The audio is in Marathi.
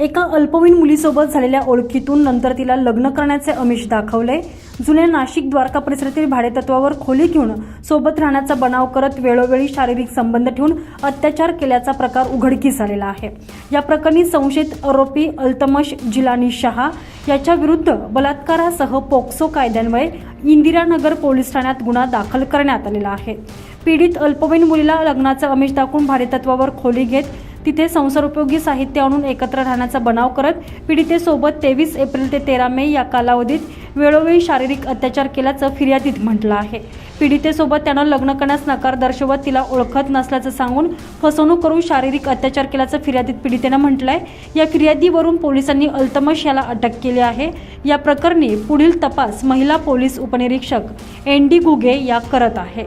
एका अल्पवयीन मुलीसोबत झालेल्या ओळखीतून नंतर तिला लग्न करण्याचे अमिष दाखवले. जुन्या नाशिक द्वारका परिसरातील भाडेतत्वावर खोली घेऊन सोबत राहण्याचा बनाव करत वेळोवेळी शारीरिक संबंध ठेवून अत्याचार केल्याचा प्रकार उघडकीस आलेला आहे. या प्रकरणी संशयित आरोपी अल्तमश जिलानी शहा याच्या विरुद्ध बलात्कारासह पोक्सो कायद्यान्वये इंदिरानगर पोलीस ठाण्यात गुन्हा दाखल करण्यात आलेला आहे. पीडित अल्पवयीन मुलीला लग्नाचं अमिष दाखवून भाडेतत्वावर खोली घेत तिथे संसारोपयोगी साहित्य आणून एकत्र राहण्याचा बनाव करत पीडितेसोबत तेवीस एप्रिल ते तेरा मे या कालावधीत वेळोवेळी शारीरिक अत्याचार केल्याचं फिर्यादीत म्हटलं आहे. पीडितेसोबत त्यानं लग्न करण्यास नकार दर्शवत तिला ओळखत नसल्याचं सांगून फसवणूक करून शारीरिक अत्याचार केल्याचं फिर्यादीत पीडितेनं म्हटलं आहे या फिर्यादीवरून पोलिसांनी अल्तमश याला अटक केली आहे. या प्रकरणी पुढील तपास महिला पोलीस उपनिरीक्षक एन डी गुगे या करत आहे.